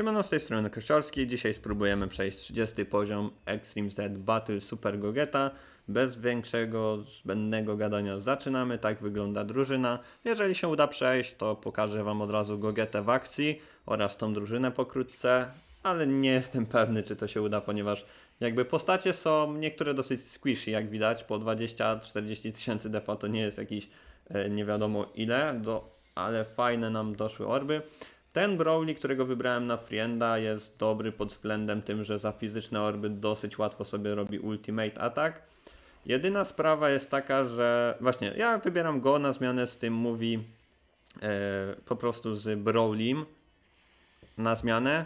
Siemano, z tej strony Kościorski. Dzisiaj spróbujemy przejść 30 poziom Extreme Z Battle Super Gogeta. Bez większego, zbędnego gadania zaczynamy. Tak wygląda drużyna. Jeżeli się uda przejść, to pokażę Wam od razu Gogetę w akcji oraz tą drużynę pokrótce. Ale nie jestem pewny, czy to się uda, ponieważ jakby postacie są niektóre dosyć squishy, jak widać. Po 20-40 tysięcy defa to nie jest jakiś e, nie wiadomo ile, do, ale fajne nam doszły orby. Ten Brawly, którego wybrałem na Frienda jest dobry pod względem tym, że za fizyczne orby dosyć łatwo sobie robi ultimate attack. Jedyna sprawa jest taka, że właśnie ja wybieram go na zmianę z tym mówi e, po prostu z Brawlim na zmianę.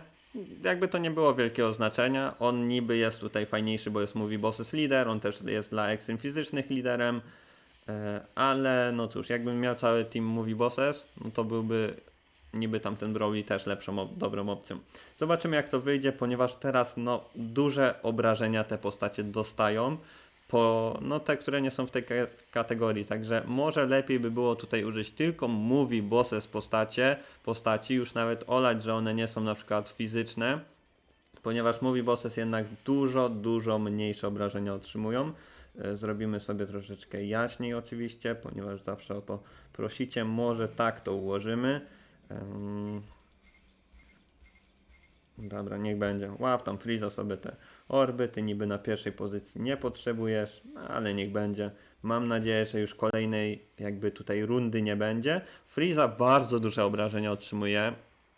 Jakby to nie było wielkiego znaczenia. On niby jest tutaj fajniejszy, bo jest mówi bosses leader, on też jest dla extreme fizycznych liderem. E, ale no cóż, jakbym miał cały team mówi bosses, no to byłby niby tamten Broly też lepszą, dobrą opcją. Zobaczymy jak to wyjdzie, ponieważ teraz no duże obrażenia te postacie dostają, po, no te, które nie są w tej ka- kategorii, także może lepiej by było tutaj użyć tylko mówi bosses postacie, postaci, już nawet olać, że one nie są na przykład fizyczne, ponieważ mówi bosses jednak dużo, dużo mniejsze obrażenia otrzymują. E, Zrobimy sobie troszeczkę jaśniej oczywiście, ponieważ zawsze o to prosicie. Może tak to ułożymy. Dobra, niech będzie. Łap tam Freeza sobie te orby, ty niby na pierwszej pozycji nie potrzebujesz, no, ale niech będzie. Mam nadzieję, że już kolejnej jakby tutaj rundy nie będzie. Freeza bardzo duże obrażenia otrzymuje,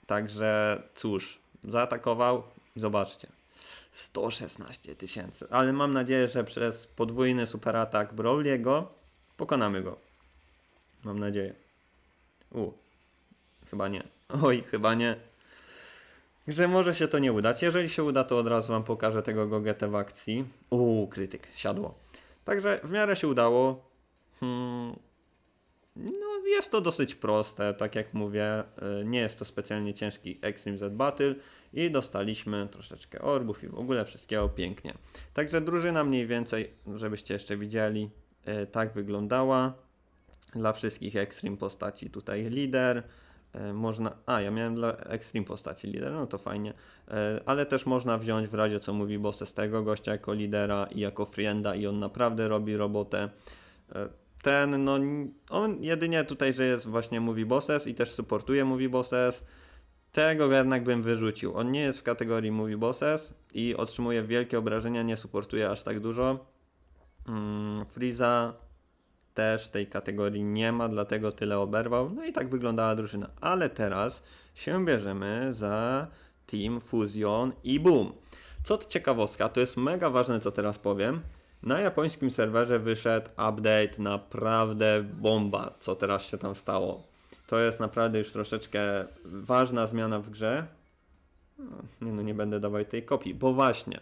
także cóż, zaatakował, zobaczcie. 116 tysięcy, ale mam nadzieję, że przez podwójny super atak Brawliego pokonamy go. Mam nadzieję. U, chyba nie. Oj, chyba nie. Że może się to nie udać. Jeżeli się uda, to od razu Wam pokażę tego Gogetę w akcji. Uuu, krytyk, siadło. Także w miarę się udało. Hmm. No, jest to dosyć proste, tak jak mówię. y, Nie jest to specjalnie ciężki Extreme Z Battle i dostaliśmy troszeczkę orbów i w ogóle wszystkiego pięknie. Także drużyna mniej więcej, żebyście jeszcze widzieli, y, tak wyglądała. Dla wszystkich Extreme postaci tutaj lider. E, Można. A, ja miałem dla Extreme postaci lider, no to fajnie. E, Ale też można wziąć w razie co mówi boss z tego gościa jako lidera i jako frienda, i on naprawdę robi robotę. E, Ten, no, on jedynie tutaj, że jest właśnie mówi bosses i też supportuje mówi bosses. Tego jednak bym wyrzucił. On nie jest w kategorii mówi bosses i otrzymuje wielkie obrażenia, nie supportuje aż tak dużo. Mm, Freeza też tej kategorii nie ma, dlatego tyle oberwał. No i tak wyglądała drużyna. Ale teraz się bierzemy za Team Fusion i boom. Co to ciekawostka, to jest mega ważne, co teraz powiem. Na japońskim serwerze wyszedł update, naprawdę bomba, co teraz się tam stało. To jest naprawdę już troszeczkę ważna zmiana w grze. Nie no, nie będę dawał tej kopii, bo właśnie,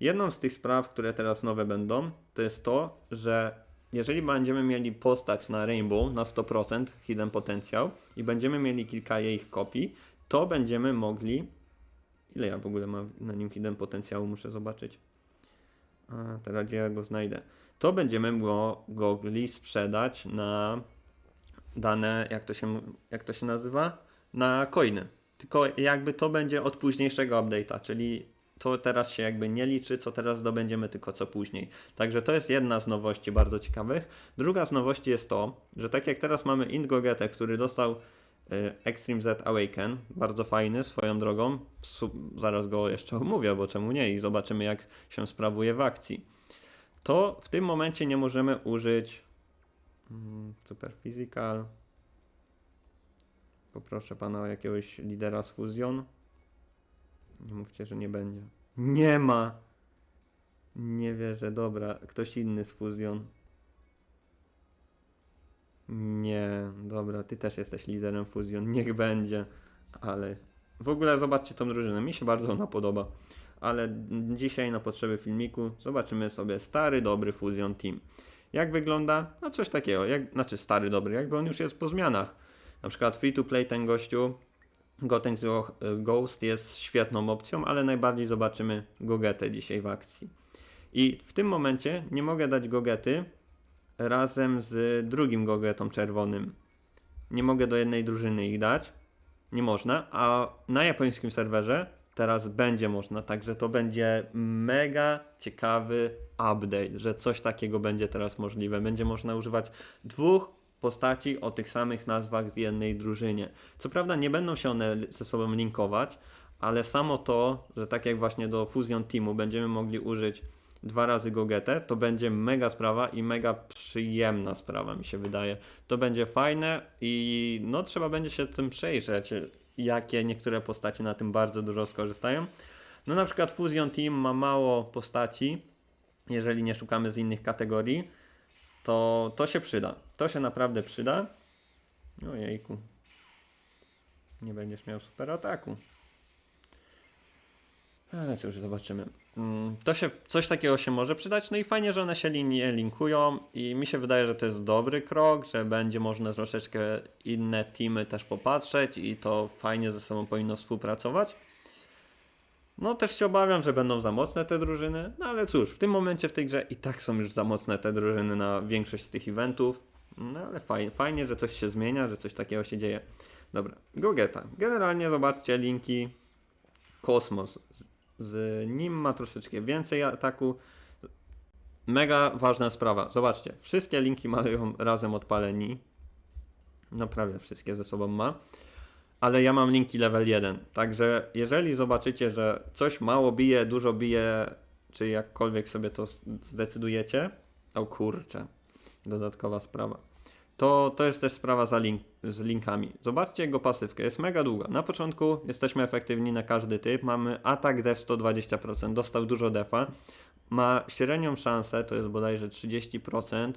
jedną z tych spraw, które teraz nowe będą, to jest to, że jeżeli będziemy mieli postać na Rainbow na 100% hidden potencjał i będziemy mieli kilka jej kopii, to będziemy mogli. Ile ja w ogóle mam na nim hidden potencjału, muszę zobaczyć. A, teraz ja go znajdę. To będziemy go sprzedać na dane, jak to się, jak to się nazywa? Na coiny. Tylko jakby to będzie od późniejszego update'a, czyli to teraz się jakby nie liczy, co teraz zdobędziemy, tylko co później. Także to jest jedna z nowości bardzo ciekawych. Druga z nowości jest to, że tak jak teraz mamy Indgogetę, który dostał y, Extreme Z Awaken, bardzo fajny swoją drogą. Zaraz go jeszcze omówię, bo czemu nie i zobaczymy jak się sprawuje w akcji. To w tym momencie nie możemy użyć mm, Super Physical. Poproszę pana o jakiegoś lidera z Fusion. Nie mówcie, że nie będzie. Nie ma! Nie wierzę, dobra. Ktoś inny z Fusion. Nie, dobra, ty też jesteś liderem Fusion. Niech będzie. Ale w ogóle zobaczcie tą drużynę. Mi się bardzo ona podoba. Ale dzisiaj na potrzeby filmiku zobaczymy sobie stary, dobry Fusion Team. Jak wygląda? No coś takiego. Jak, znaczy stary, dobry, jakby on już jest po zmianach. Na przykład free to play ten gościu Gotenks Ghost jest świetną opcją, ale najbardziej zobaczymy Gogetę dzisiaj w akcji. I w tym momencie nie mogę dać Gogety razem z drugim Gogetą czerwonym. Nie mogę do jednej drużyny ich dać, nie można, a na japońskim serwerze teraz będzie można, także to będzie mega ciekawy update, że coś takiego będzie teraz możliwe. Będzie można używać dwóch postaci o tych samych nazwach w jednej drużynie. Co prawda nie będą się one ze sobą linkować, ale samo to, że tak jak właśnie do Fusion Teamu będziemy mogli użyć dwa razy Gogetę, to będzie mega sprawa i mega przyjemna sprawa mi się wydaje. To będzie fajne i no trzeba będzie się tym przejrzeć, jakie niektóre postacie na tym bardzo dużo skorzystają. No na przykład Fusion Team ma mało postaci, jeżeli nie szukamy z innych kategorii, to to się przyda. To się naprawdę przyda. Ojejku. Nie będziesz miał super ataku. Ale cóż, zobaczymy. Mm, To się, coś takiego się może przydać, no i fajnie, że one się linie linkują i mi się wydaje, że to jest dobry krok, że będzie można troszeczkę inne teamy też popatrzeć i to fajnie ze sobą powinno współpracować. No też się obawiam, że będą za mocne te drużyny, no ale cóż, w tym momencie w tej grze i tak są już za mocne te drużyny na większość z tych eventów. No ale fajnie, fajnie, że coś się zmienia, że coś takiego się dzieje. Dobra, Gogeta. Generalnie zobaczcie linki Kosmos. Z, z nim ma troszeczkę więcej ataku. Mega ważna sprawa. Zobaczcie, wszystkie linki mają razem odpaleni. No prawie wszystkie ze sobą ma. Ale ja mam linki level 1. Także jeżeli zobaczycie, że coś mało bije, dużo bije, czy jakkolwiek sobie to zdecydujecie, o kurczę, dodatkowa sprawa. To, to jest też sprawa za link, z linkami. Zobaczcie jego pasywkę, jest mega długa. Na początku jesteśmy efektywni na każdy typ, mamy atak def 120%, dostał dużo defa, ma średnią szansę, to jest bodajże 30%,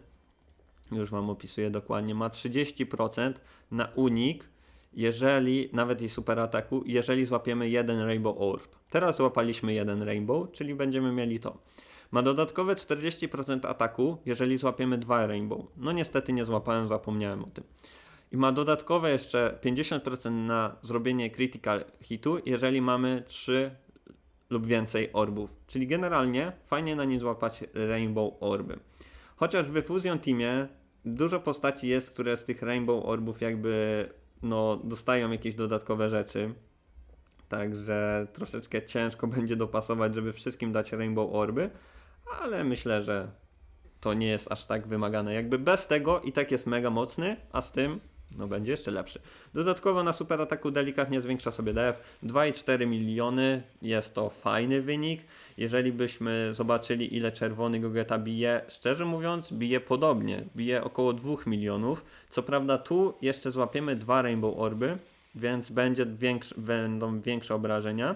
już Wam opisuję dokładnie, ma 30% na unik, jeżeli, nawet i super ataku, jeżeli złapiemy jeden Rainbow Orb. Teraz złapaliśmy jeden Rainbow, czyli będziemy mieli to. Ma dodatkowe 40% ataku, jeżeli złapiemy dwa Rainbow. No niestety nie złapałem, zapomniałem o tym. I ma dodatkowe jeszcze 50% na zrobienie critical hitu, jeżeli mamy 3 lub więcej orbów. Czyli generalnie fajnie na nim złapać Rainbow Orby. Chociaż w Fusion Teamie dużo postaci jest, które z tych Rainbow Orbów jakby no, dostają jakieś dodatkowe rzeczy. Także troszeczkę ciężko będzie dopasować, żeby wszystkim dać Rainbow Orby, ale myślę, że to nie jest aż tak wymagane. Jakby bez tego i tak jest mega mocny, a z tym no będzie jeszcze lepszy. Dodatkowo na super ataku delikatnie zwiększa sobie DF 2,4 miliony. Jest to fajny wynik. Jeżeli byśmy zobaczyli ile czerwony Gogeta bije, szczerze mówiąc bije podobnie. Bije około 2 milionów. Co prawda tu jeszcze złapiemy dwa Rainbow Orby, więc będzie większy, będą większe obrażenia.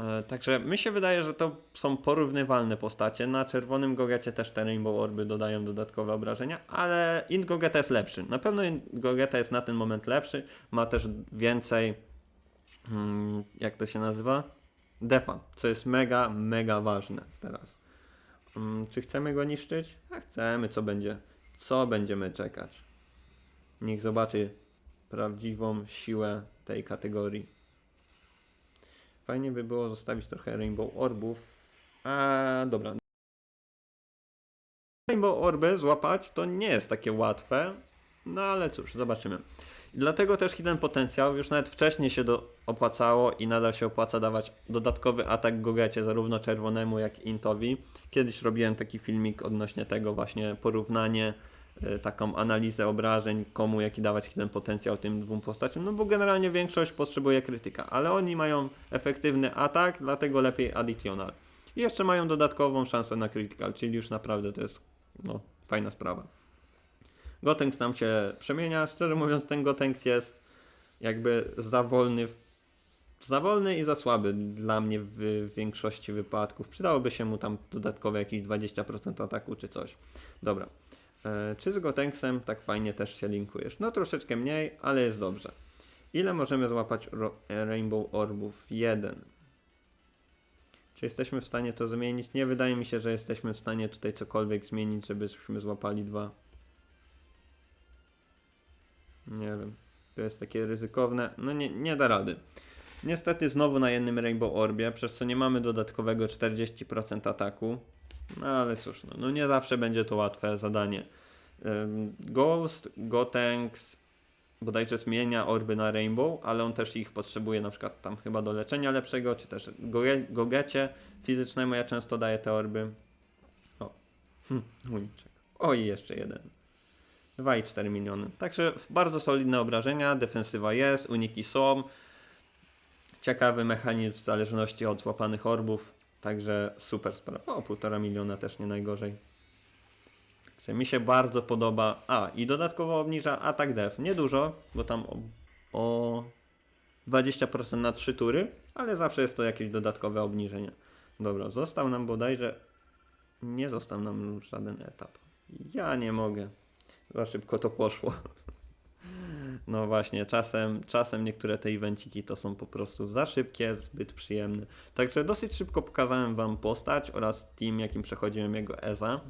E, Także mi się wydaje, że to są porównywalne postacie. Na czerwonym Gogecie też te Rainbow Orby dodają dodatkowe obrażenia, ale Int Gogeta jest lepszy. Na pewno Int Gogeta jest na ten moment lepszy. Ma też więcej, mm, jak to się nazywa? Defa, co jest mega, mega ważne teraz. Mm, Czy chcemy go niszczyć? A chcemy, co będzie? Co będziemy czekać? Niech zobaczy prawdziwą siłę tej kategorii. Fajnie by było zostawić trochę Rainbow Orbów. A dobra. Rainbow Orby złapać to nie jest takie łatwe. No ale cóż, zobaczymy. Dlatego też Hidden Potencjał już nawet wcześniej się do, opłacało i nadal się opłaca dawać dodatkowy atak Gogecie, zarówno czerwonemu jak i Intowi. Kiedyś robiłem taki filmik odnośnie tego właśnie porównanie, taką analizę obrażeń, komu jaki dawać Hidden Potencjał tym dwóm postaciom, no bo generalnie większość potrzebuje krytyka, ale oni mają efektywny atak, dlatego lepiej Additional. I jeszcze mają dodatkową szansę na critical, czyli już naprawdę to jest no, fajna sprawa. Gotenks nam się przemienia. Szczerze mówiąc, ten Gotenks jest jakby za wolny, za wolny i za słaby dla mnie w większości wypadków. Przydałoby się mu tam dodatkowe jakieś 20% ataku czy coś. Dobra. E, czy z Gotenksem tak fajnie też się linkujesz? No troszeczkę mniej, ale jest dobrze. Ile możemy złapać ro, Rainbow Orbów? Jeden. Czy jesteśmy w stanie to zmienić? Nie wydaje mi się, że jesteśmy w stanie tutaj cokolwiek zmienić, żebyśmy złapali dwa. Nie wiem. To jest takie ryzykowne. No nie, nie da rady. Niestety znowu na jednym Rainbow Orbie, przez co nie mamy dodatkowego 40% ataku. No ale cóż, no, no nie zawsze będzie to łatwe zadanie. Ghost, Gotenks, bodajże zmienia orby na Rainbow, ale on też ich potrzebuje na przykład tam chyba do leczenia lepszego, czy też goge- gogecie fizycznemu ja często daję te orby. O, hm, uniczek. O i jeszcze jeden. 2,4 miliony. Także bardzo solidne obrażenia, defensywa jest, uniki są. Ciekawy mechanizm w zależności od złapanych orbów. Także super sprawa. O, 1,5 miliona też nie najgorzej. Także mi się bardzo podoba. A, i dodatkowo obniża atak def. Niedużo, bo tam o, o 20% na 3 tury, ale zawsze jest to jakieś dodatkowe obniżenie. Dobra, został nam bodajże. Nie został nam już żaden etap. Ja nie mogę. Za szybko to poszło. No właśnie, czasem, czasem niektóre te evenciki to są po prostu za szybkie, zbyt przyjemne. Także dosyć szybko pokazałem Wam postać oraz team, jakim przechodziłem jego EZA.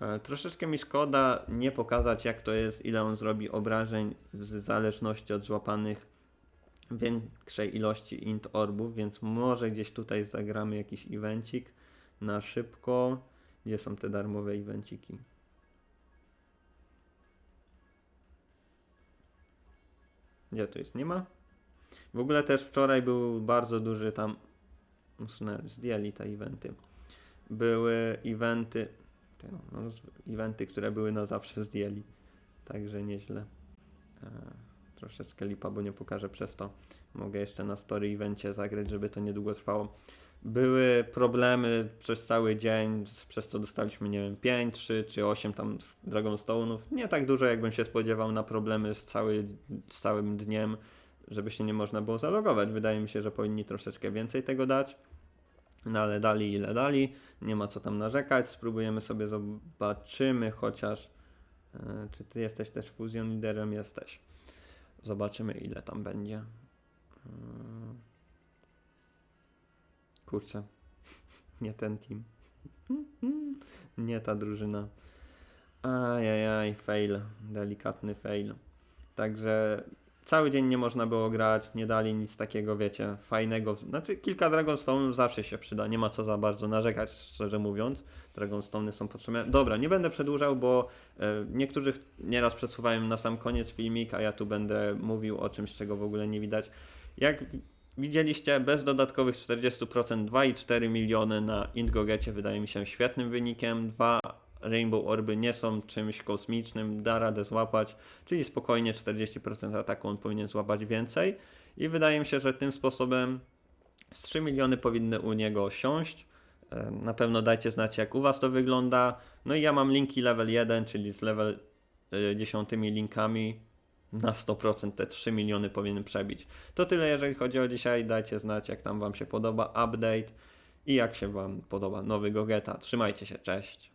E, Troszeczkę mi szkoda nie pokazać, jak to jest, ile on zrobi obrażeń w zależności od złapanych większej ilości int orbów, więc może gdzieś tutaj zagramy jakiś evencik na szybko. Gdzie są te darmowe evenciki? Gdzie to jest? Nie ma? W ogóle też wczoraj był bardzo duży tam. Usunęli, zdjęli te eventy. Były eventy. te No, eventy, które były na zawsze zdjęli. Także nieźle. Troszeczkę lipa, bo nie pokażę przez to. Mogę jeszcze na story evencie zagrać, żeby to niedługo trwało. Były problemy przez cały dzień, przez co dostaliśmy, nie wiem, 5, 3 czy 8 tam Dragonstone'ów. Nie tak dużo, jakbym się spodziewał na problemy z, cały, z całym dniem, żeby się nie można było zalogować. Wydaje mi się, że powinni troszeczkę więcej tego dać. No ale dali ile dali, nie ma co tam narzekać. Spróbujemy sobie, zobaczymy chociaż, e, czy ty jesteś też Fusion Liderem? Jesteś. Zobaczymy ile tam będzie. Mm. Kurczę, nie ten team. Nie ta drużyna. Ajajaj, fail. Delikatny fail. Także cały dzień nie można było grać, nie dali nic takiego, wiecie, fajnego. Znaczy, kilka Dragonstone'ów zawsze się przyda, nie ma co za bardzo narzekać, szczerze mówiąc. Dragonstone'y są potrzebne. Dobra, nie będę przedłużał, bo e, niektórzy nieraz przesuwają na sam koniec filmik, a ja tu będę mówił o czymś, czego w ogóle nie widać. Jak wi- widzieliście, bez dodatkowych 40% 2,4 miliony na Indgogecie wydaje mi się świetnym wynikiem. Dwa Rainbow Orby nie są czymś kosmicznym, da radę złapać, czyli spokojnie 40% ataku on powinien złapać więcej i wydaje mi się, że tym sposobem z 3 miliony powinny u niego siąść. E, Na pewno dajcie znać jak u Was to wygląda. No i ja mam linki level 1, czyli z level e, 10 linkami na 100% te 3 miliony powinien przebić. To tyle jeżeli chodzi o dzisiaj. Dajcie znać jak tam Wam się podoba update i jak się Wam podoba nowy Gogeta. Trzymajcie się, cześć.